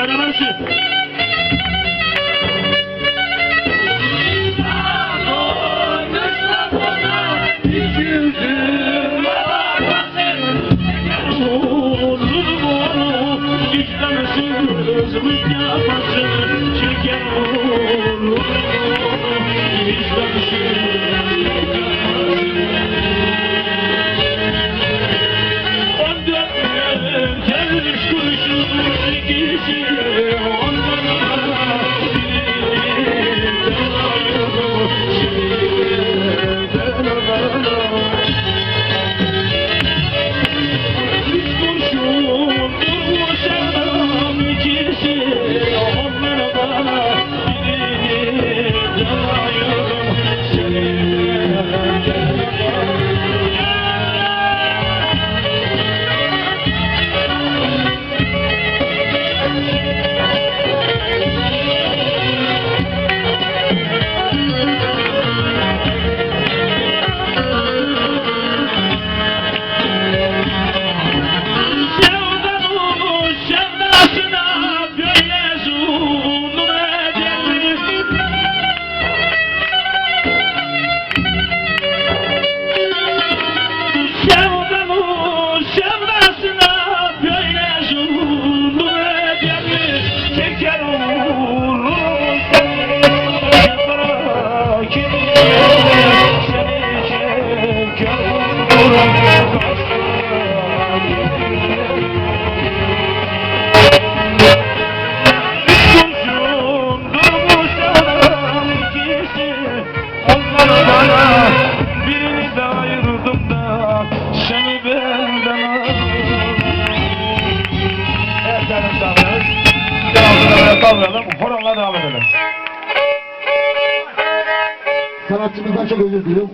Primeiramente, Horonla devam edelim Sanatçımızdan çok özür diliyorum.